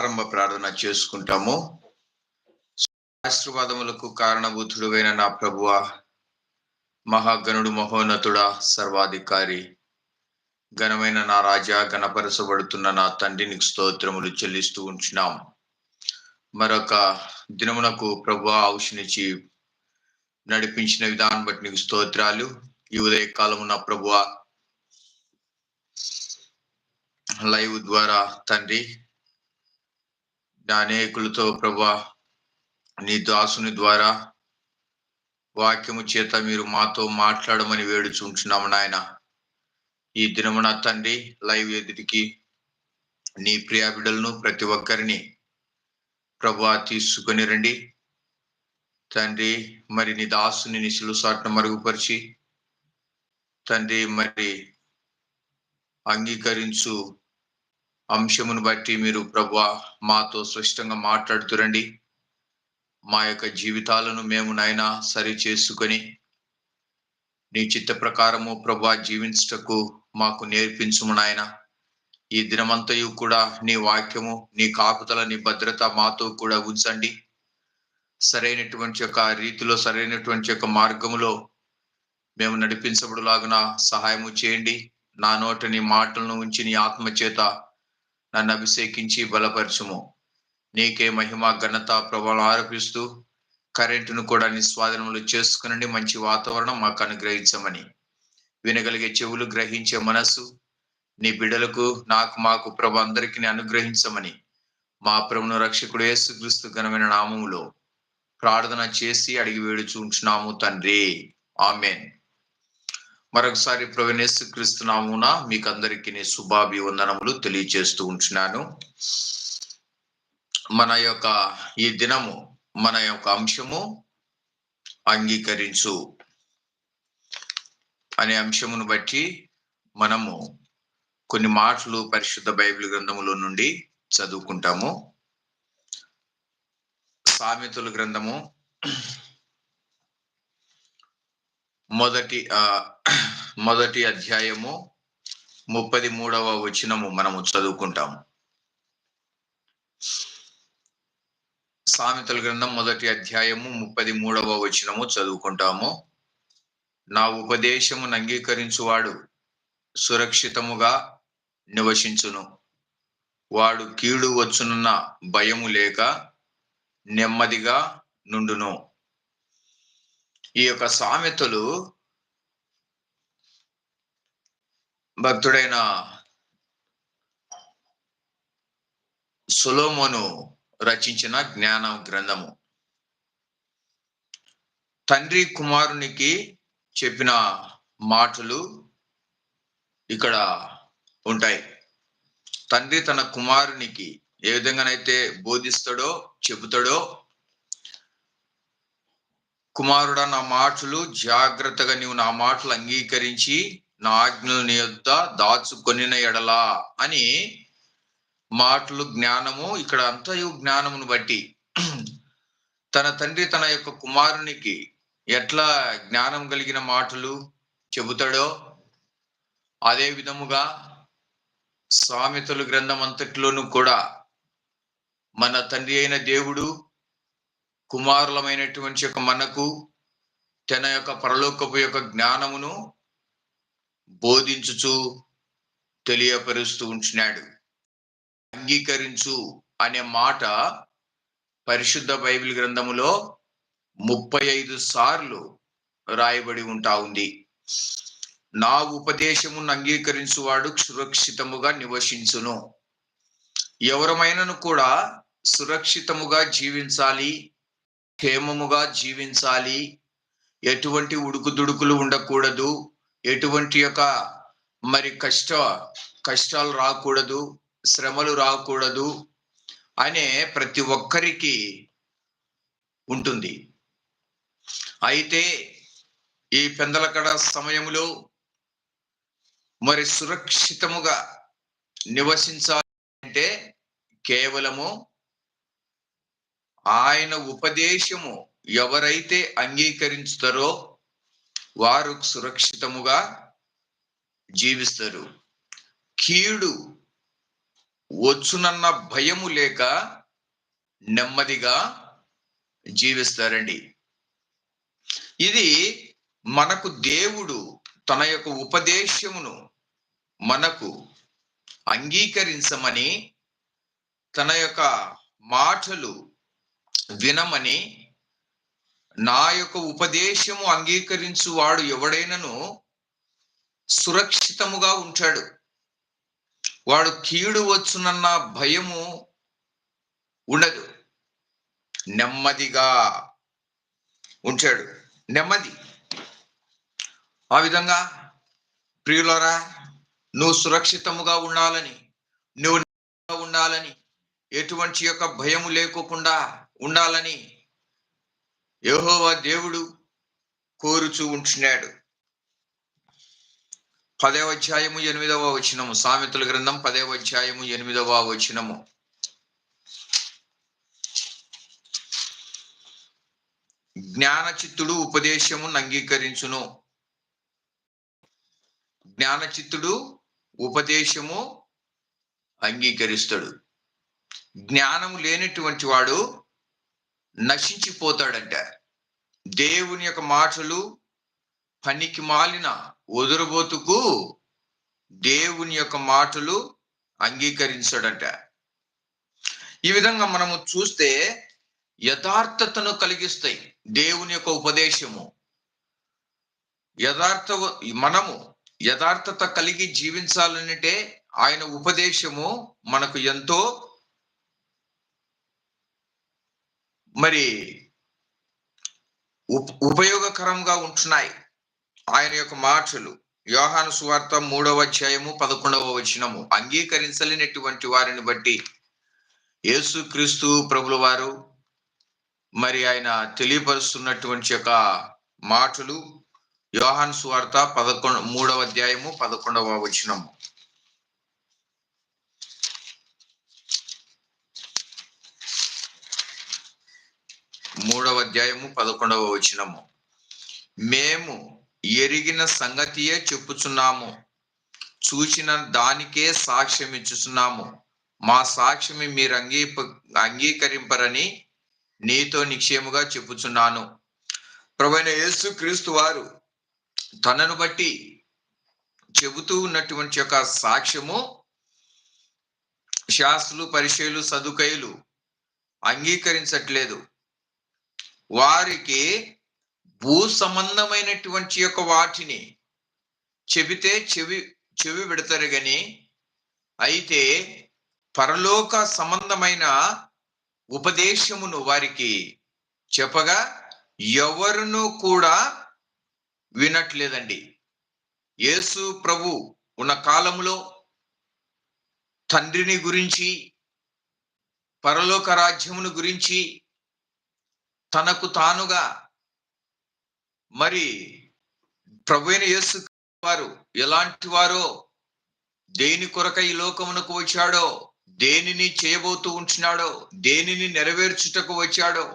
ప్రారంభ ప్రార్థన చేసుకుంటాము. ఆశీర్వాదములకు కారణభూతుడువైన నా ప్రభువ మహాగణుడు మహోన్నతుడా సర్వాధికారి ఘనమైన నా రాజా గణపరచబడుతున్న నా తండ్రిని స్తోత్రములు చెల్లిస్తూ ఉంచినాం. మరొక దినమునకు ప్రభు ఔషనిచ్చి నడిపించిన విధానం బట్టి నీకు స్తోత్రాలు. ఈ ఉదయ ప్రభువ లైవ్ ద్వారా తండ్రి అనేకులతో ప్రభా నీ దాసుని ద్వారా వాక్యము చేత మీరు మాతో మాట్లాడమని వేడుచుంటున్నాము నాయన. ఈ దినమున తండ్రి లైవ్ ఎదుటికి నీ ప్రియాబిడలను ప్రతి ఒక్కరిని ప్రభా తీసుకొని రండి. తండ్రి మరి నీ దాసుని నీ సిలుసాట్ను మరుగుపరిచి తండ్రి మరి అంగీకరించు అంశమును బట్టి మీరు ప్రభా మాతో స్పష్టంగా మాట్లాడుతురండి. మా యొక్క జీవితాలను మేము నాయన సరి చేసుకొని నీ చిత్త ప్రకారము ప్రభా జీవించటకు మాకు నేర్పించుము నాయన. ఈ దినమంతయు కూడా నీ వాక్యము నీ కాపుతల నీ భద్రత మాతో కూడా ఉంచండి. సరైనటువంటి యొక్క రీతిలో సరైనటువంటి యొక్క మార్గములో మేము నడిపించబడులాగున సహాయము చేయండి. నా నోట నీ మాటలను ఉంచి నీ ఆత్మ చేత నన్ను అభిషేకించి బలపరచుము. నీకే మహిమ ఘనత ప్రభావం ఆరోపిస్తూ కరెంటును కూడా నిస్వాధీనంలో చేసుకునండి. మంచి వాతావరణం మాకు అనుగ్రహించమని. వినగలిగే చెవులు గ్రహించే మనస్సు నీ బిడ్డలకు నాకు మాకు ప్రభు అందరికీ అనుగ్రహించమని. మా ప్రభును రక్షకుడు యేసుక్రీస్తు ఘనమైన నామములో ప్రార్థన చేసి అడిగి వేడుచుంటున్నాము తండ్రి. ఆమెన్. మరొకసారి ప్రవీణేశు క్రీస్తు మీకు అందరికీ నేను శుభాభివందనములు తెలియజేస్తూ ఉంటున్నాను. మన యొక్క ఈ దినము మన యొక్క అంశము అంగీకరించు అనే అంశమును బట్టి మనము కొన్ని మాటలు పరిశుద్ధ బైబిల్ గ్రంథములో నుండి చదువుకుంటాము. సామెతల గ్రంథము మొదటి మొదటి అధ్యాయము ముప్పది మూడవ వచనము మనము చదువుకుంటాము. సామెతల గ్రంథం మొదటి అధ్యాయము ముప్పది మూడవ వచనము చదువుకుంటాము. నా ఉపదేశమును అంగీకరించువాడు సురక్షితముగా నివసించును. వాడు కీడు వచ్చునున్న భయము లేక నెమ్మదిగా నుండును. ఈ యొక్క సామెతలు భక్తుడైన సులోమోను రచించిన జ్ఞాన గ్రంథము. తండ్రి కుమారునికి చెప్పిన మాటలు ఇక్కడ ఉంటాయి. తండ్రి తన కుమారునికి ఏ విధంగానైతే బోధిస్తాడో చెబుతాడో కుమారుడా నా మాటలు జాగ్రత్తగా నీవు నా మాటలు అంగీకరించి నా ఆజ్ఞలు నీ యొద్ద దాచుకొనిన ఎడలా అని మాటలు జ్ఞానము ఇక్కడ అంతయు జ్ఞానమును బట్టి తన తండ్రి తన యొక్క కుమారునికి ఎట్లా జ్ఞానం కలిగిన మాటలు చెబుతాడో అదే విధముగా సామెతలు గ్రంథం అంతటిలోనూ కూడా మన తండ్రి అయిన దేవుడు కుమారులమైనటువంటి యొక్క మనకు తన యొక్క పరలోకపు యొక్క జ్ఞానమును బోధించుచు తెలియపరుస్తూ ఉంటున్నాడు అంగీకరించు అనే మాట పరిశుద్ధ బైబిల్ గ్రంథములో ముప్పై ఐదు సార్లు రాయబడి ఉంటా ఉంది. నా ఉపదేశమును అంగీకరించువాడు సురక్షితముగా నివసించును. ఎవరమైనను కూడా సురక్షితముగా జీవించాలి క్షేమముగా జీవించాలి. ఎటువంటి ఉడుకుదుడుకులు ఉండకూడదు. ఎటువంటి యొక్క మరి కష్ట కష్టాలు రాకూడదు. శ్రమలు రాకూడదు అనే ప్రతి ఒక్కరికి ఉంటుంది. అయితే ఈ పెందలకడ సమయంలో మరి సురక్షితముగా నివసించాలంటే కేవలము ఆయన ఉపదేశము ఎవరైతే అంగీకరించుతారో వారు సురక్షితముగా జీవిస్తారు. కీడు వచ్చునన్న భయము లేక నెమ్మదిగా జీవిస్తారండి. ఇది మనకు దేవుడు తన యొక్క ఉపదేశమును మనకు అంగీకరించమని తన యొక్క మాటలు వినమని నా యొక్క ఉపదేశము అంగీకరించు వాడు ఎవడైనను సురక్షితముగా ఉంటాడు వాడు కీడు వచ్చునన్న భయము ఉండదు. నెమ్మదిగా ఉంటాడు నెమ్మది. ఆ విధంగా ప్రియులరా నువ్వు సురక్షితముగా ఉండాలని నువ్వు ఉండాలని ఎటువంటి యొక్క భయము లేకోకుండా ఉండాలని యహోవా దేవుడు కోరుచూ ఉంటున్నాడు. పదవ అధ్యాయము ఎనిమిదవ వచనము. సామెతల గ్రంథం పదవ అధ్యాయము ఎనిమిదవ వచనము. జ్ఞానచిత్తుడు ఉపదేశము అంగీకరించును జ్ఞానచిత్తుడు ఉపదేశము అంగీకరిస్తాడు. జ్ఞానము లేనటువంటి వాడు నశించిపోతాడంట. దేవుని యొక్క మాటలు పనికి మాలిన వదురుబోతుకు దేవుని యొక్క మాటలు అంగీకరించాడంట. ఈ విధంగా మనము చూస్తే యథార్థతను కలిగిస్తాయి దేవుని యొక్క ఉపదేశము. యథార్థ మనము యథార్థత కలిగి జీవించాలనంటే ఆయన ఉపదేశము మనకు ఎంతో మరి ఉపయోగకరంగా ఉంటున్నాయి. ఆయన యొక్క మాటలు. యోహాను సువార్త మూడవ అధ్యాయము పదకొండవ వచనము. అంగీకరించలేనటువంటి వారిని బట్టి యేసుక్రీస్తు ప్రభుల వారు మరి ఆయన తెలియపరుస్తున్నటువంటి యొక్క మాటలు యోహాన్ సువార్త పదకొండు మూడవ అధ్యాయము పదకొండవ వచనము. మూడవ అధ్యాయము పదకొండవ వచనము. మేము ఎరిగిన సంగతియే చెప్పుచున్నాము. చూసిన దానికే సాక్ష్యం ఇచ్చుచున్నాము. మా సాక్ష్యమి మీరు అంగీప అంగీకరింపరని నీతో నిక్షేముగా చెప్పుచున్నాను. ప్రవైన యేసు క్రీస్తు వారు తనను బట్టి చెబుతూ ఉన్నటువంటి యొక్క సాక్ష్యము శాస్త్రులు పరిచయలు సదుకయులు అంగీకరించట్లేదు. వారికి భూ సంబంధమైనటువంటి యొక్క వాటిని చెబితే చెవి చెవి పెడతారు గని అయితే పరలోక సంబంధమైన ఉపదేశమును వారికి చెప్పగా ఎవరును కూడా వినట్లేదండి. యేసు ప్రభు ఉన్న కాలంలో తండ్రిని గురించి పరలోక రాజ్యమును గురించి తనకు తానుగా మరి ప్రభువైన యేసు వారు ఎలాంటి వారో దేని కొరక ఈ లోకమునకు వచ్చాడో దేనిని చేయబోతూ ఉంటున్నాడో దేనిని నెరవేర్చుటకు వచ్చాడో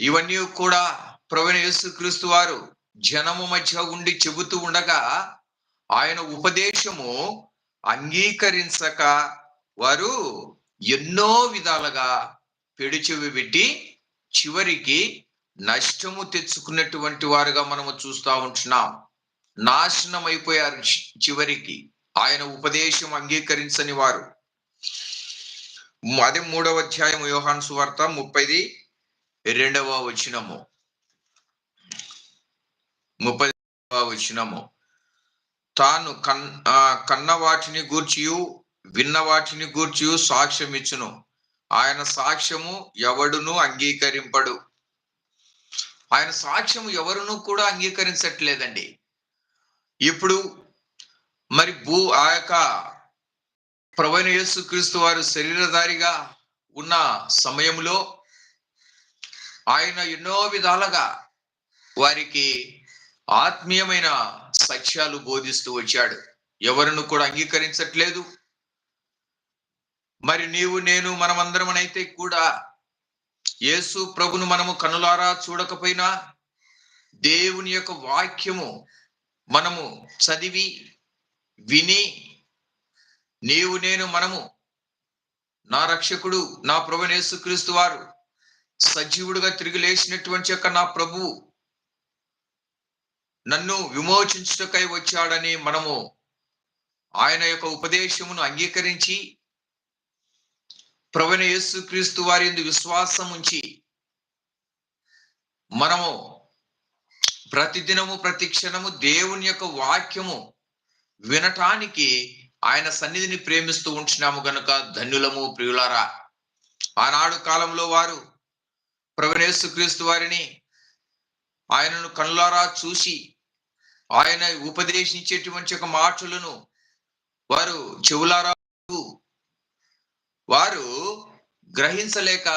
ఇవన్నీ కూడా ప్రవీణ యేసుక్రీస్తు వారు జనము మధ్య ఉండి చెబుతూ ఉండగా ఆయన ఉపదేశము అంగీకరించక వారు ఎన్నో విధాలుగా పెడిచెవి పెట్టి చివరికి నష్టము తెచ్చుకున్నటువంటి వారుగా మనము చూస్తా ఉంటున్నాం. నాశనం అయిపోయారు చి- చివరికి. ఆయన ఉపదేశం అంగీకరించని వారు. అదే మూడవ అధ్యాయం యోహాన్ సువార్త ముప్పైది రెండవ వచనము. ముప్పై వచనము. తాను కన్ కన్న వాటిని గూర్చియు విన్న వాటిని గూర్చియు సాక్ష్యం ఇచ్చును ఆయన సాక్ష్యము ఎవడును అంగీకరింపడు. ఆయన సాక్ష్యము ఎవరును కూడా అంగీకరించట్లేదండి. ఇప్పుడు మరి భూ ఆ యొక్క ప్రవణ యేసుక్రీస్తు వారు శరీరధారిగా ఉన్న సమయంలో ఆయన ఎన్నో విధాలుగా వారికి ఆత్మీయమైన సత్యాలు బోధిస్తూ వచ్చాడు. ఎవరిను కూడా అంగీకరించట్లేదు. మరి నీవు నేను మనమందరమునైతే కూడా యేసు ప్రభును మనము కనులారా చూడకపోయినా దేవుని యొక్క వాక్యము మనము చదివి విని నీవు నేను మనము నా రక్షకుడు నా ప్రభు యేసుక్రీస్తు వారు సజీవుడుగా తిరిగి లేచినటువంటి యొక్క నా ప్రభువు నన్ను విమోచించుటకై వచ్చాడని మనము ఆయన యొక్క ఉపదేశమును అంగీకరించి ప్రవణ యేసుక్రీస్తు వారి యందు విశ్వాసం ఉంచి మనము ప్రతిదినము ప్రతి క్షణము దేవుని యొక్క వాక్యము వినటానికి ఆయన సన్నిధిని ప్రేమిస్తూ ఉంటున్నాము గనుక ధన్యులము ప్రియులారా. ఆనాడు కాలంలో వారు ప్రవణేశు క్రీస్తు వారిని ఆయనను కనులారా చూసి ఆయన ఉపదేశించేటువంటి ఒక మాటలను వారు చెవులారా వారు గ్రహించలేక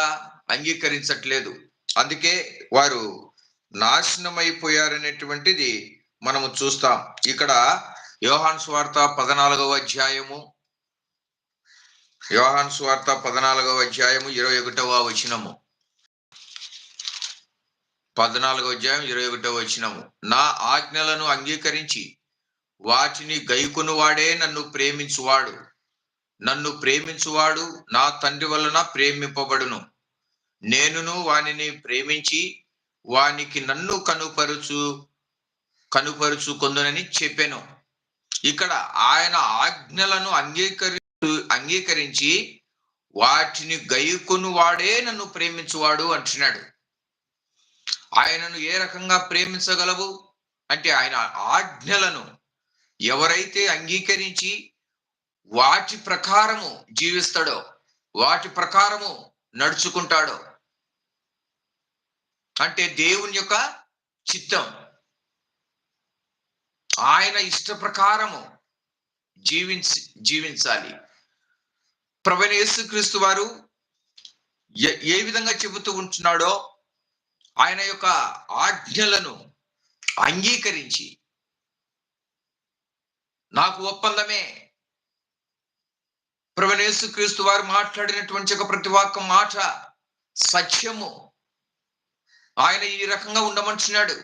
అంగీకరించట్లేదు. అందుకే వారు నాశనమైపోయారనేటువంటిది మనము చూస్తాం. ఇక్కడ యోహాన్ స్వార్త పద్నాలుగవ అధ్యాయము. యోహాన్ స్వార్త పద్నాలుగవ అధ్యాయము ఇరవై ఒకటవ వచనము. పద్నాలుగవ అధ్యాయం ఇరవై ఒకటవ వచనము. నా ఆజ్ఞలను అంగీకరించి వాటిని గైకును వాడే నన్ను ప్రేమించువాడు. నన్ను ప్రేమించువాడు నా తండ్రి వలన ప్రేమింపబడును. నేనును వానిని ప్రేమించి వానికి నన్ను కనుపరుచు కనుపరుచుకొందునని చెప్పాను. ఇక్కడ ఆయన ఆజ్ఞలను అంగీకరి అంగీకరించి వాటిని గైకొను వాడే నన్ను ప్రేమించువాడు అంటున్నాడు. ఆయనను ఏ రకంగా ప్రేమించగలవు? అంటే ఆయన ఆజ్ఞలను ఎవరైతే అంగీకరించి వాటి ప్రకారము జీవిస్తాడో వాటి ప్రకారము నడుచుకుంటాడో. అంటే దేవుని యొక్క చిత్తం. ఆయన ఇష్ట ప్రకారము జీవించి జీవించాలి. ప్రవణ యేసుక్రీస్తు వారు ఏ- ఏ విధంగా చెబుతూ ఉంటున్నాడో ఆయన యొక్క ఆజ్ఞలను అంగీకరించి నాకు ఒప్పందమే ప్రవణేసు క్రీస్తు వారు మాట్లాడినటువంటి ఒక ప్రతి ఒక్క మాట సత్యము. ఆయన ఈ రకంగా ఉండమంటున్నాడు.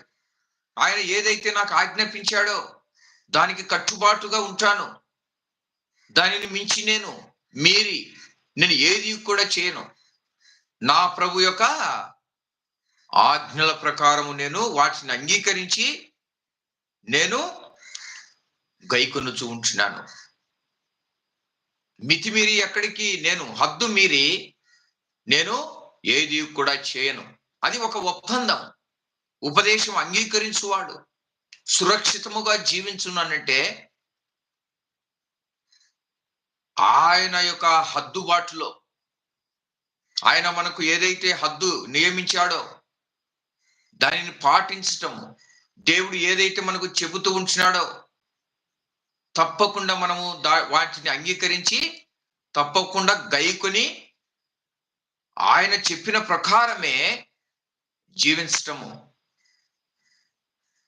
ఆయన ఏదైతే నాకు ఆజ్ఞాపించాడో దానికి కట్టుబాటుగా ఉంటాను. దానిని మించి నేను మీరి నేను ఏది కూడా చేయను. నా ప్రభు యొక్క ఆజ్ఞల ప్రకారము నేను వాటిని అంగీకరించి నేను గైకొనుచు ఉంటున్నాను. మితిమీరి ఎక్కడికి? నేను హద్దు మీరి నేను ఏది కూడా చేయను. అది ఒక ఒప్పందం. ఉపదేశం అంగీకరించువాడు. సురక్షితముగా జీవించున్నానంటే ఆయన యొక్క హద్దుబాటులో ఆయన మనకు ఏదైతే హద్దు నియమించాడో దానిని పాటించటము. దేవుడు ఏదైతే మనకు చెబుతూ ఉంటున్నాడో తప్పకుండా మనము దా వాటిని అంగీకరించి తప్పకుండా గైకొని ఆయన చెప్పిన ప్రకారమే జీవించటము.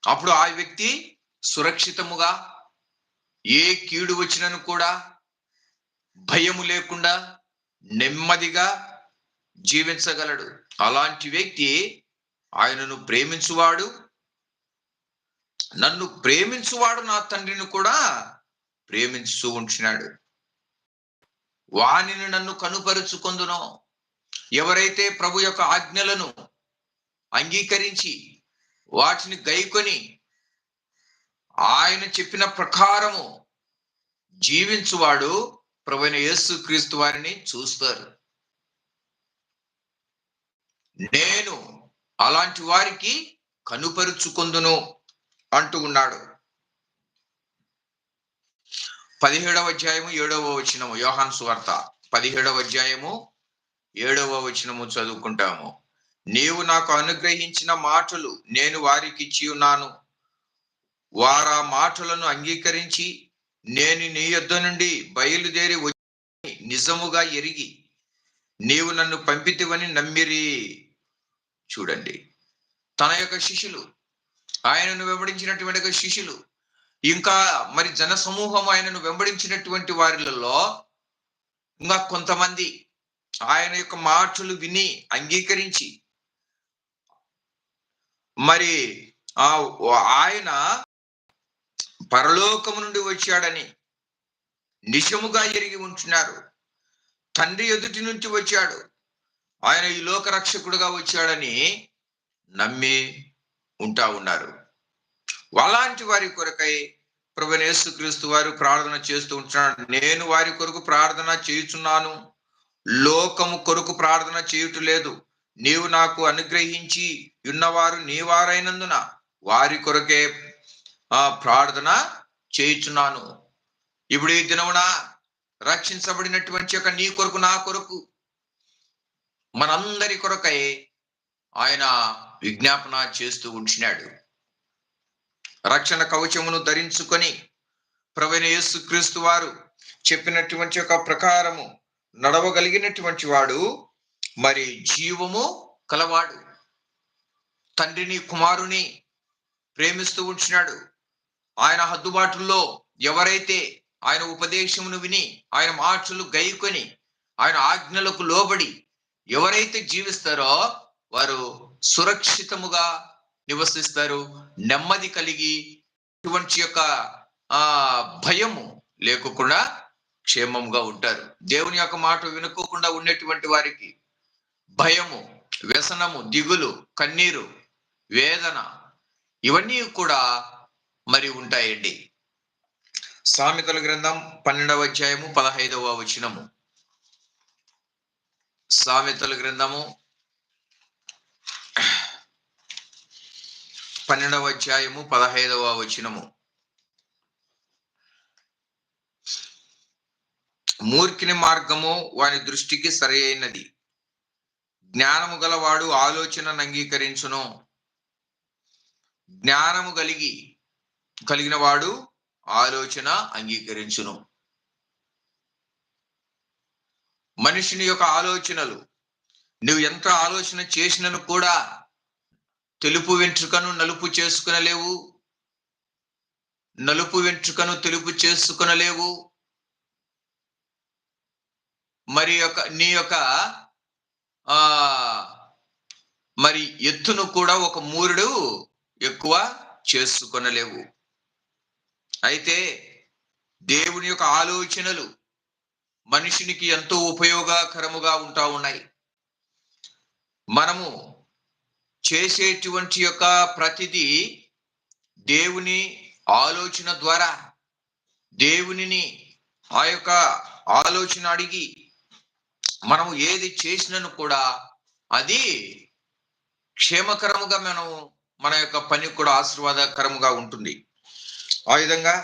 అప్పుడు ఆ వ్యక్తి సురక్షితముగా ఏ కీడు వచ్చినను కూడా భయము లేకుండా నెమ్మదిగా జీవించగలడు. అలాంటి వ్యక్తి ఆయనను ప్రేమించువాడు నన్ను ప్రేమించువాడు నా తండ్రిని కూడా ప్రేమించు ఉంచినాడు. వానిని నన్ను కనుపరుచుకొందునో. ఎవరైతే ప్రభు యొక్క ఆజ్ఞలను అంగీకరించి వాటిని గైకొని ఆయన చెప్పిన ప్రకారము జీవించువాడు ప్రభువైన యేసు క్రీస్తు వారిని చూస్తారు. నేను అలాంటి వారికి కనుపరుచుకొందును. అంటూ ఉన్నాడు పదిహేడవ అధ్యాయము ఏడవ వచనము యోహాన్ సువార్త. పదిహేడవ అధ్యాయము ఏడవ వచనము చదువుకుంటాము. నీవు నాకు అనుగ్రహించిన మాటలు నేను వారికి ఇచ్చి ఉన్నాను. వారా మాటలను అంగీకరించి నేను నీ యొద్ద నుండి బయలుదేరి వచ్చి నిజముగా ఎరిగి నీవు నన్ను పంపితివని నమ్మిరి. చూడండి. తన యొక్క శిష్యులు ఆయనను వెంబడించినటువంటి శిష్యులు. ఇంకా మరి జన సమూహం ఆయనను వెంబడించినటువంటి వారిలలో ఇంకా కొంతమంది ఆయన యొక్క మాటలు విని అంగీకరించి మరి ఆ ఆయన పరలోకము నుండి వచ్చాడని నిజముగా ఎరిగి ఉంటున్నారు. తండ్రి ఎదుటి నుంచి వచ్చాడు. ఆయన ఈ లోక రక్షకుడుగా వచ్చాడని నమ్మి ఉంటా ఉన్నారు. అలాంటి వారి కొరకై ప్రభునేసు క్రీస్తు వారు ప్రార్థన చేస్తూ ఉంటున్నాడు. నేను వారి కొరకు ప్రార్థన చేయుచున్నాను. లోకము కొరకు ప్రార్థన చేయుట లేదు నీవు నాకు అనుగ్రహించి ఉన్నవారు నీవారైనందున వారి కొరకే ఆ ప్రార్థన చేయుచున్నాను. ఇప్పుడు ఈ దినమున రక్షించబడినటువంటి యొక్క నీ కొరకు నా కొరకు మనందరి కొరకై ఆయన విజ్ఞాపన చేస్తూ ఉంచినాడు. రక్షణ కవచమును ధరించుకొని ప్రవీణ క్రీస్తు వారు చెప్పినటువంటి ఒక ప్రకారము నడవగలిగినటువంటి వాడు మరి జీవము కలవాడు. తండ్రిని కుమారుని ప్రేమిస్తూ ఉంచినాడు. ఆయన హద్దుబాటుల్లో ఎవరైతే ఆయన ఉపదేశమును విని ఆయన మాటలు గైకొని ఆయన ఆజ్ఞలకు లోబడి ఎవరైతే జీవిస్తారో వారు సురక్షితముగా నివసిస్తారు. నెమ్మది కలిగి ఇటువంటి యొక్క ఆ భయము లేకుండా క్షేమంగా ఉంటారు. దేవుని యొక్క మాట వినుకోకుండా ఉండేటువంటి వారికి భయము వ్యసనము దిగులు కన్నీరు వేదన ఇవన్నీ కూడా మరి ఉంటాయండి. సామెతల గ్రంథం పన్నెండవ అధ్యాయము పదహైదవ వచనము. సామెతల గ్రంథము పన్నెండవ అధ్యాయము పదహైదవ వచనము. మూర్ఖిని మార్గము వాని దృష్టికి సరి అయినది. జ్ఞానము గలవాడు ఆలోచనను అంగీకరించును. జ్ఞానము కలిగి కలిగిన వాడు ఆలోచన అంగీకరించును. మనిషిని యొక్క ఆలోచనలు నువ్వు ఎంత ఆలోచన చేసినను కూడా తెలుపు వెంట్రుకను నలుపు చేసుకునలేవు. నలుపు వెంట్రుకను తెలుపు చేసుకునలేవు. మరి యొక్క నీ యొక్క ఆ మరి ఎత్తును కూడా ఒక మూరుడు ఎక్కువ చేసుకొనలేవు. అయితే దేవుని యొక్క ఆలోచనలు మనిషినికి ఎంతో ఉపయోగకరముగా ఉంటా ఉన్నాయి. మనము చేసేటువంటి యొక్క ప్రతిదీ దేవుని ఆలోచన ద్వారా దేవునిని ఆ యొక్క ఆలోచన అడిగి మనము ఏది చేసినను కూడా అది క్షేమకరముగా మనం మన యొక్క పని కూడా ఆశీర్వాదకరముగా ఉంటుంది. ఆ విధంగా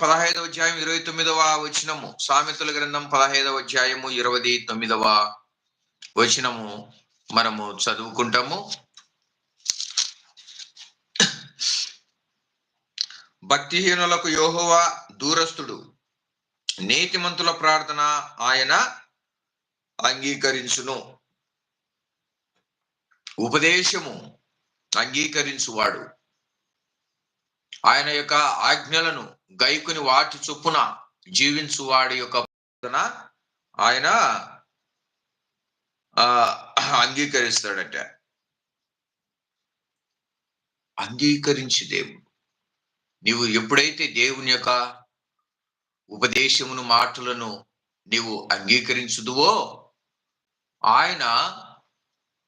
పదహైదవ అధ్యాయం ఇరవై తొమ్మిదవ వచనము సామెతల గ్రంథం పదహైదవ అధ్యాయము ఇరవై తొమ్మిదవ వచనము మనము చదువుకుంటాము. భక్తిహీనులకు యోహోవా దూరస్తుడు నీతిమంతుల ప్రార్థన ఆయన అంగీకరించును. ఉపదేశము అంగీకరించువాడు. ఆయన యొక్క ఆజ్ఞలను గైకుని వాటి చొప్పున జీవించువాడి యొక్క ప్రార్థన ఆయన ఆ అంగీకరిస్తాడట. అంగీకరించి దేవుడు. నీవు ఎప్పుడైతే దేవుని యొక్క ఉపదేశమును మాటలను నీవు అంగీకరించుదువో ఆయన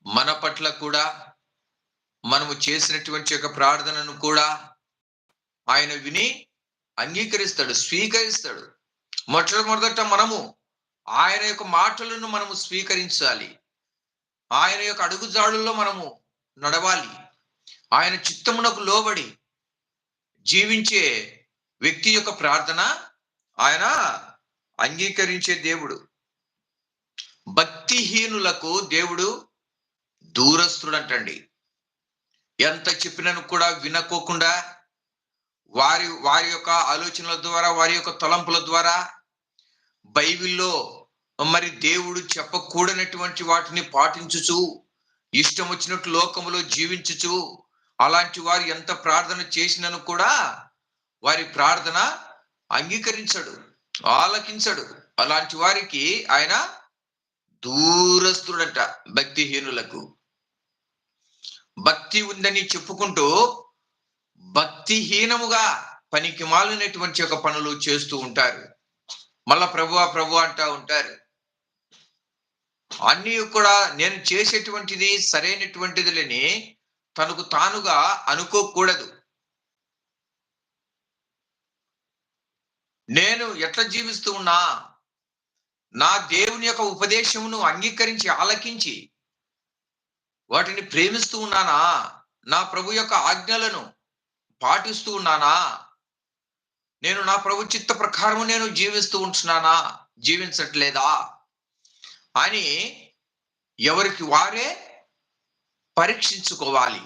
మన పట్ల కూడా మనము చేసినటువంటి యొక్క ప్రార్థనను కూడా ఆయన విని అంగీకరిస్తాడు స్వీకరిస్తాడు. మొట్టమొదట మనము ఆయన యొక్క మాటలను మనము స్వీకరించాలి. ఆయన యొక్క అడుగుజాడుల్లో మనము నడవాలి. ఆయన చిత్తమునకు లోబడి జీవించే వ్యక్తి యొక్క ప్రార్థన ఆయన అంగీకరించే దేవుడు. భక్తిహీనులకు దేవుడు దూరస్తుడంటండి. ఎంత చెప్పినను కూడా వినకోకుండా వారి వారి యొక్క ఆలోచనల ద్వారా వారి యొక్క తలంపుల ద్వారా బైబిల్లో మరి దేవుడు చెప్పకూడనటువంటి వాటిని పాటించుచు ఇష్టం వచ్చినట్టు లోకములో జీవించుచు అలాంటి వారు ఎంత ప్రార్థన చేసినను కూడా వారి ప్రార్థన అంగీకరించడు ఆలకించడు. అలాంటి వారికి ఆయన దూరస్తుడట భక్తిహీనులకు. భక్తి ఉందని చెప్పుకుంటూ భక్తిహీనముగా పనికి మాలినటువంటి ఒక పనులు చేస్తూ ఉంటారు. మళ్ళా ప్రభువా ప్రభు అంటా ఉంటారు. అన్నీ కూడా నేను చేసేటువంటిది సరైనటువంటిది లేని తనకు తానుగా అనుకోకూడదు. నేను ఎట్లా జీవిస్తూ ఉన్నా నా దేవుని యొక్క ఉపదేశమును అంగీకరించి ఆలకించి వాటిని ప్రేమిస్తూ ఉన్నానా? నా ప్రభు యొక్క ఆజ్ఞలను పాటిస్తూ ఉన్నానా? నేను నా ప్రభు చిత్త ప్రకారము నేను జీవిస్తూ ఉంటున్నానా? జీవించట్లేదా? అని ఎవరికి వారే పరీక్షించుకోవాలి.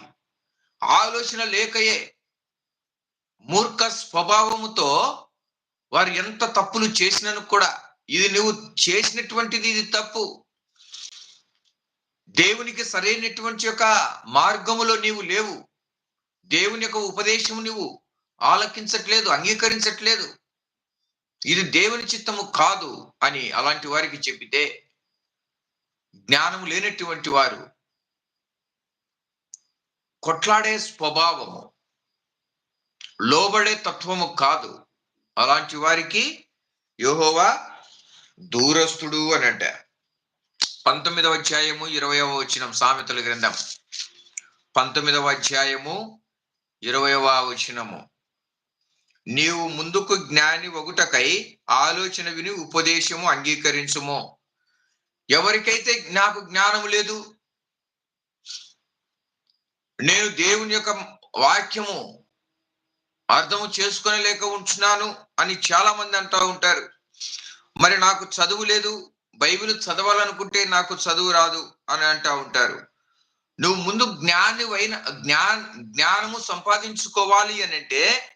ఆలోచన లేకయే మూర్ఖ స్వభావముతో వారు ఎంత తప్పులు చేసినను కూడా ఇది నువ్వు చేసినటువంటిది ఇది తప్పు. దేవునికి సరైనటువంటి యొక్క మార్గములో నీవు లేవు. దేవుని యొక్క ఉపదేశము నువ్వు ఆలకించట్లేదు అంగీకరించట్లేదు. ఇది దేవుని చిత్తము కాదు అని అలాంటి వారికి చెప్పితే జ్ఞానం లేనటువంటి వారు కొట్లాడే స్వభావము లోబడే తత్వము కాదు. అలాంటి వారికి యోహోవా దూరస్తుడు అని అంట. పంతొమ్మిదవ అధ్యాయము ఇరవయవ వచనం సామెతల గ్రంథం. పంతొమ్మిదవ అధ్యాయము ఇరవయవ వచనము. నీవు ముందుకు జ్ఞాని ఒకటకై ఆలోచన విని ఉపదేశము అంగీకరించుము. ఎవరికైతే నాకు జ్ఞానం లేదు నేను దేవుని యొక్క వాక్యము అర్థము చేసుకొనలేక ఉంటున్నాను అని చాలా మంది అంటూ ఉంటారు. మరి నాకు చదువు లేదు బైబిల్ చదవాలనుకుంటే నాకు చదువు రాదు అని అంటూ ఉంటారు. నువ్వు ముందు జ్ఞాని అయిన జ్ఞా జ్ఞానము సంపాదించుకోవాలి అని అంటే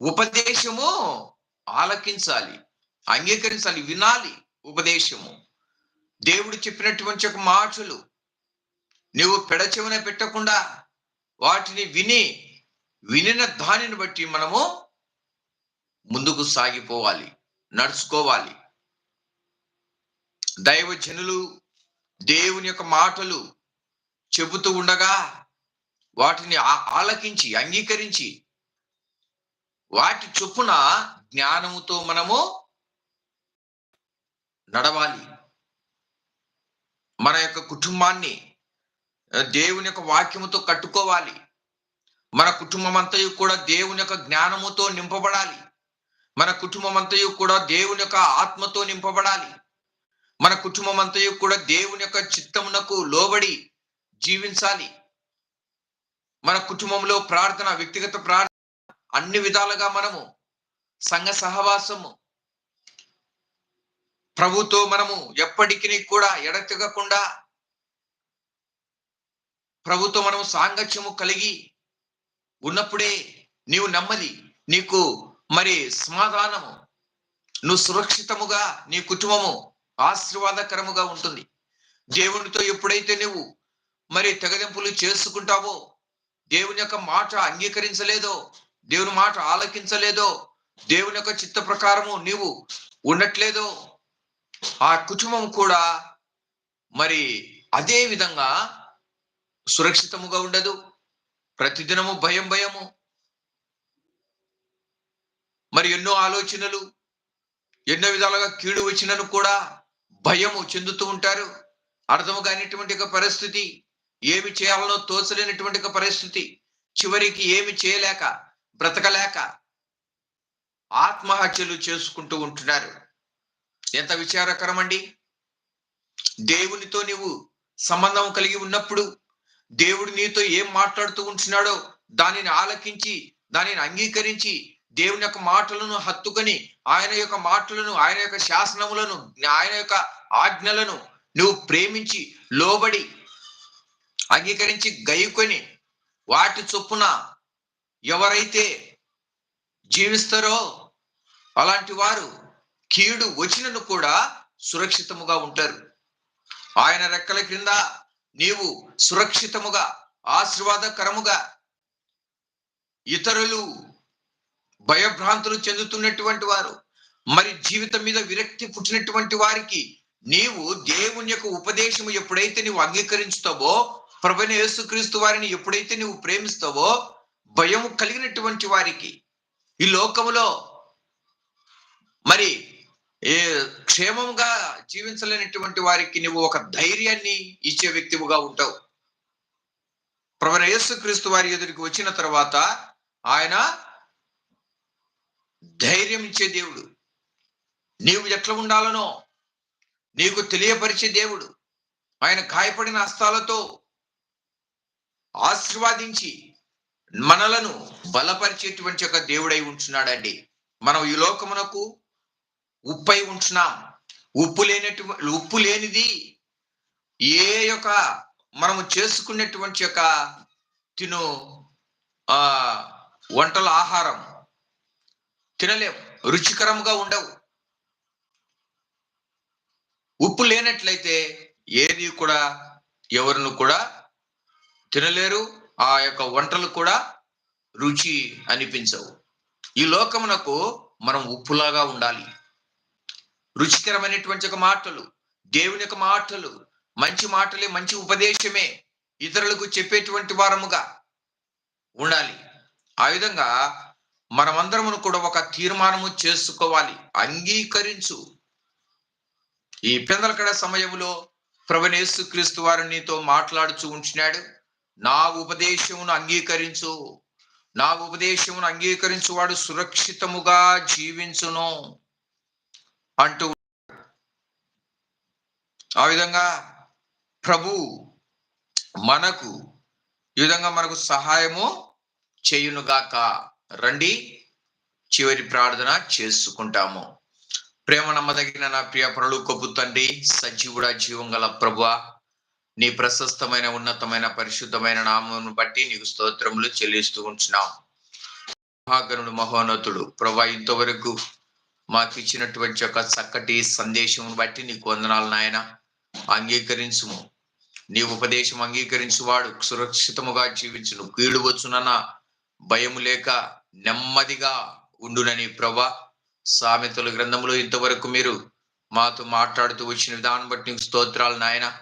ఉపదేశము ఆలకించాలి అంగీకరించాలి వినాలి ఉపదేశము. దేవుడు చెప్పినటువంటి ఒక మాటలు. నువ్వు పెడచెవున పెట్టకుండా వాటిని విని వినిన దానిని బట్టి మనము ముందుకు సాగిపోవాలి నడుచుకోవాలి. దైవజనులు దేవుని యొక్క మాటలు చెబుతూ ఉండగా వాటిని ఆ- ఆలకించి అంగీకరించి వాటి చొప్పున జ్ఞానముతో మనము నడవాలి. మన యొక్క కుటుంబాన్ని దేవుని యొక్క వాక్యముతో కట్టుకోవాలి. మన కుటుంబం అంతయు కూడా దేవుని యొక్క జ్ఞానముతో నింపబడాలి. మన కుటుంబం అంతయు కూడా దేవుని యొక్క ఆత్మతో నింపబడాలి. మన కుటుంబం అంతయు కూడా దేవుని యొక్క చిత్తమునకు లోబడి జీవించాలి. మన కుటుంబంలో ప్రార్థన వ్యక్తిగత ప్రార్థన అన్ని విధాలుగా మనము సంఘ సహవాసము ప్రభుతో మనము ఎప్పటికీ కూడా ఎడతెగకుండా ప్రభుతో మనము సాంగత్యము కలిగి ఉన్నప్పుడే నీవు నెమ్మది నీకు మరి సమాధానము నువ్వు సురక్షితముగా నీ కుటుంబము ఆశీర్వాదకరముగా ఉంటుంది. దేవునితో ఎప్పుడైతే నువ్వు మరి తెగదింపులు చేసుకుంటావో దేవుని యొక్క మాట అంగీకరించలేదో దేవుని మాట ఆలకించలేదో దేవుని యొక్క చిత్త ప్రకారము నీవు ఉండట్లేదో ఆ కుటుంబం కూడా మరి అదే విధంగా సురక్షితముగా ఉండదు. ప్రతిదినము భయం భయము. మరి ఎన్నో ఆలోచనలు ఎన్నో విధాలుగా కీడు వచ్చినను కూడా భయము చెందుతూ ఉంటారు. అర్థము కానిటువంటి ఒక పరిస్థితి ఏమి చేయాలనో తోచలేనటువంటి ఒక పరిస్థితి చివరికి ఏమి చేయలేక బ్రతకలేక ఆత్మహత్యలు చేసుకుంటూ ఉంటున్నారు. ఎంత విచారకరం అండి దేవునితో నీవు సంబంధం కలిగి ఉన్నప్పుడు దేవుడు నీతో ఏం మాట్లాడుతూ ఉంటున్నాడో దానిని ఆలకించి దానిని అంగీకరించి దేవుని యొక్క మాటలను హత్తుకొని ఆయన యొక్క మాటలను ఆయన యొక్క శాసనములను ఆయన యొక్క ఆజ్ఞలను నువ్వు ప్రేమించి లోబడి అంగీకరించి గైకొని వాటి చొప్పున ఎవరైతే జీవిస్తారో అలాంటి వారు కీడు వచ్చినను కూడా సురక్షితముగా ఉంటారు. ఆయన రెక్కల క్రింద నీవు సురక్షితముగా ఆశీర్వాదకరముగా ఇతరులు భయభ్రాంతులు చెందుతున్నటువంటి వారు మరి జీవితం మీద విరక్తి పుట్టినటువంటి వారికి నీవు దేవుని యొక్క ఉపదేశము ఎప్పుడైతే నీవు అంగీకరించుతావో ప్రభుని యేసుక్రీస్తు వారిని ఎప్పుడైతే నీవు ప్రేమిస్తావో భయము కలిగినటువంటి వారికి ఈ లోకములో మరి ఏ క్షేమంగా జీవించలేనటువంటి వారికి నువ్వు ఒక ధైర్యాన్ని ఇచ్చే వ్యక్తివుగా ఉంటావు. ప్రవణ యేసుక్రీస్తు వారి ఎదురికి వచ్చిన తర్వాత ఆయన ధైర్యం ఇచ్చే దేవుడు. నీవు ఎట్లా ఉండాలనో నీకు తెలియపరిచే దేవుడు. ఆయన గాయపడిన హస్తాలతో ఆశీర్వాదించి మనలను బలపరిచేటువంటి ఒక దేవుడై ఉంటున్నాడండి. మనం ఈ లోకమునకు ఉప్పై ఉంటున్నాం ఉప్పు లేనటువంటి ఉప్పు లేనిది ఏ యొక్క మనము చేసుకునేటువంటి యొక్క తిను ఆ వంటల ఆహారం తినలేం రుచికరంగా ఉండవు. ఉప్పు లేనట్లయితే ఏది కూడా ఎవరిని కూడా తినలేరు ఆ యొక్క వంటలు కూడా రుచి అనిపించవు. ఈ లోకమునకు మనం ఉప్పులాగా ఉండాలి. రుచికరమైనటువంటి ఒక మాటలు దేవుని యొక్క మాటలు మంచి మాటలే మంచి ఉపదేశమే ఇతరులకు చెప్పేటువంటి వారముగా ఉండాలి. ఆ విధంగా మనమందరము కూడా ఒక తీర్మానము చేసుకోవాలి. అంగీకరించు. ఈ పెందలకడ సమయంలో ప్రవణేశు క్రీస్తు వారు నీతో మాట్లాడుచు ఉంచినాడు. నా ఉపదేశమును అంగీకరించు. నా ఉపదేశమును అంగీకరించు వాడు సురక్షితముగా జీవించును. అంటూ ఆ విధంగా ప్రభు మనకు ఈ విధంగా మనకు సహాయము చేయునుగాక. రండి చివరి ప్రార్థన చేసుకుంటాము. ప్రేమ నమ్మదగిన నా ప్రియ పరలోకపు తండ్రి సజీవుడా జీవం గల ప్రభు నీ ప్రశస్తమైన ఉన్నతమైన పరిశుద్ధమైన నామమును బట్టి నీకు స్తోత్రములు చెల్లిస్తూ ఉంటున్నాం. మహాగణుడు మహోన్నతుడు ప్రభా ఇంతవరకు మాకు ఇచ్చినటువంటి ఒక చక్కటి సందేశం బట్టి నీకు వందనాలు నాయన. అంగీకరించుము. నీ ఉపదేశం అంగీకరించువాడు సురక్షితముగా జీవించును. కీడు వచ్చునన్న భయము లేక నెమ్మదిగా ఉండునని ప్రభా. సామెతల గ్రంథంలో ఇంతవరకు మీరు మాతో మాట్లాడుతూ వచ్చిన విధానం బట్టి నీకు స్తోత్రాలు నాయన.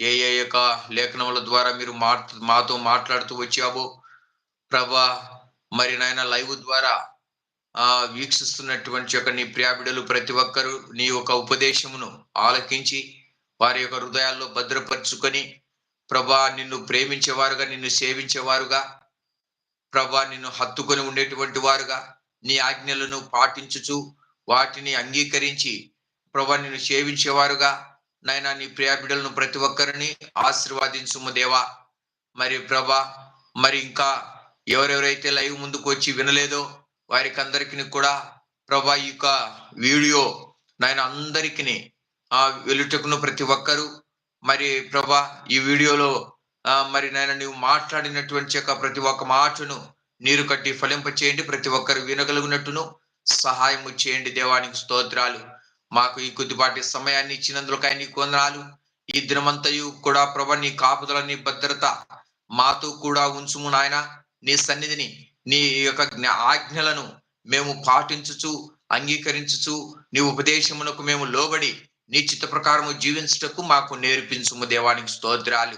ఏ ఏ యొక్క లేఖనముల ద్వారా మీరు మా మాతో మాట్లాడుతూ వచ్చావో ప్రభా. మరి నాయన లైవ్ ద్వారా ఆ వీక్షిస్తున్నటువంటి యొక్క నీ ప్రియాబిడలు ప్రతి ఒక్కరూ నీ యొక్క ఉపదేశమును ఆలకించి వారి యొక్క హృదయాల్లో భద్రపరుచుకొని ప్రభా నిన్ను ప్రేమించేవారుగా నిన్ను సేవించేవారుగా ప్రభా నిన్ను హత్తుకొని ఉండేటువంటి వారుగా నీ ఆజ్ఞలను పాటించుచు వాటిని అంగీకరించి ప్రభా నిన్ను సేవించేవారుగా. నైనా నీ ప్రియాబిడలను ప్రతి ఒక్కరిని ఆశీర్వాదించుము దేవా. మరి ప్రభా మరి ఇంకా ఎవరెవరైతే లైవ్ ముందుకు వచ్చి వినలేదో వారికి అందరికి కూడా ప్రభా ఈ యొక్క వీడియో నాయన అందరికి ఆ వెలుటకును ప్రతి ఒక్కరు. మరి ప్రభా ఈ వీడియోలో మరి నాయన నువ్వు మాట్లాడినటువంటి యొక్క ప్రతి ఒక్క మాటను నీరు కట్టి ఫలింప చేయండి ప్రతి ఒక్కరు వినగలుగునట్టును సహాయం చేయండి దేవానికి స్తోత్రాలు. మాకు ఈ కొద్దిపాటి సమయాన్ని ఇచ్చినందుకై నీ కొందనాలు ఈ దినమంతయు కూడా ప్రభ నీ కాపుదల నీ భద్రత మాతో కూడా ఉంచుము నాయన. నీ సన్నిధిని నీ యొక్క జ్ఞా- ఆజ్ఞలను మేము పాటించుచు అంగీకరించుచు నీ ఉపదేశమునకు మేము లోబడి నీ చిత్త ప్రకారము జీవించుటకు మాకు నేర్పించుము దేవానికి స్తోత్రాలు.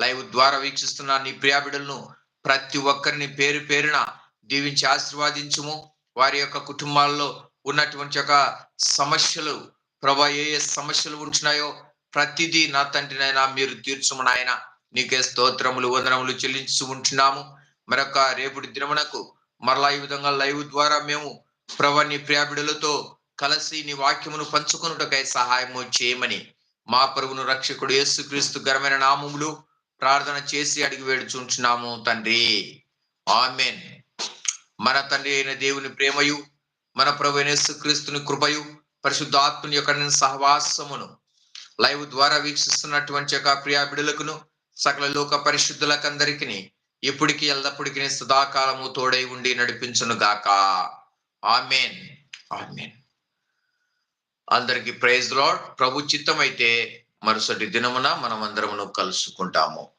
లైవ్ ద్వారా వీక్షిస్తున్న నీ ప్రియాబిడలను ప్రతి ఒక్కరిని పేరు పేరున దీవించి ఆశీర్వాదించుము. వారి యొక్క కుటుంబాల్లో ఉన్నటువంటి యొక్క సమస్యలు ప్రభా ఏ ఏ సమస్యలు ఉంటున్నాయో ప్రతిదీ నా తండ్రినైనా మీరు తీర్చుము నాయన. నీకే స్తోత్రములు వందనములు చెల్లించు ఉంటున్నాము. మరొక రేపుటి దినమునకు మరలా ఈ విధంగా లైవ్ ద్వారా మేము ప్రభా నీ ప్రియాబిడులతో కలిసి నీ వాక్యమును పంచుకున్నటకై సహాయము చేయమని మా ప్రభును రక్షకుడు యేసుక్రీస్తు ఘనమైన నామములు ప్రార్థన చేసి అడిగి వేడుచుంటున్నాము తండ్రి. ఆమెన్. మన తండ్రి అయిన దేవుని ప్రేమయు మన ప్రభు యేసు యేసుక్రీస్తుని కృపయు పరిశుద్ధాత్మని యొక్క సహవాసమును లైవ్ ద్వారా వీక్షిస్తున్నటువంటి యొక్క ప్రియా బిడులకును సకల లోక పరిశుద్ధులకందరికీ ఇప్పటికి ఎల్లప్పటికి సదాకాలము తోడై ఉండి నడిపించును గాక. ఆమెన్. ఆమెన్. అందరికి ప్రైజ్ లాడ్ ప్రభు చిత్తమైతే మరుసటి దినమున మనం అందరమును కలుసుకుంటాము.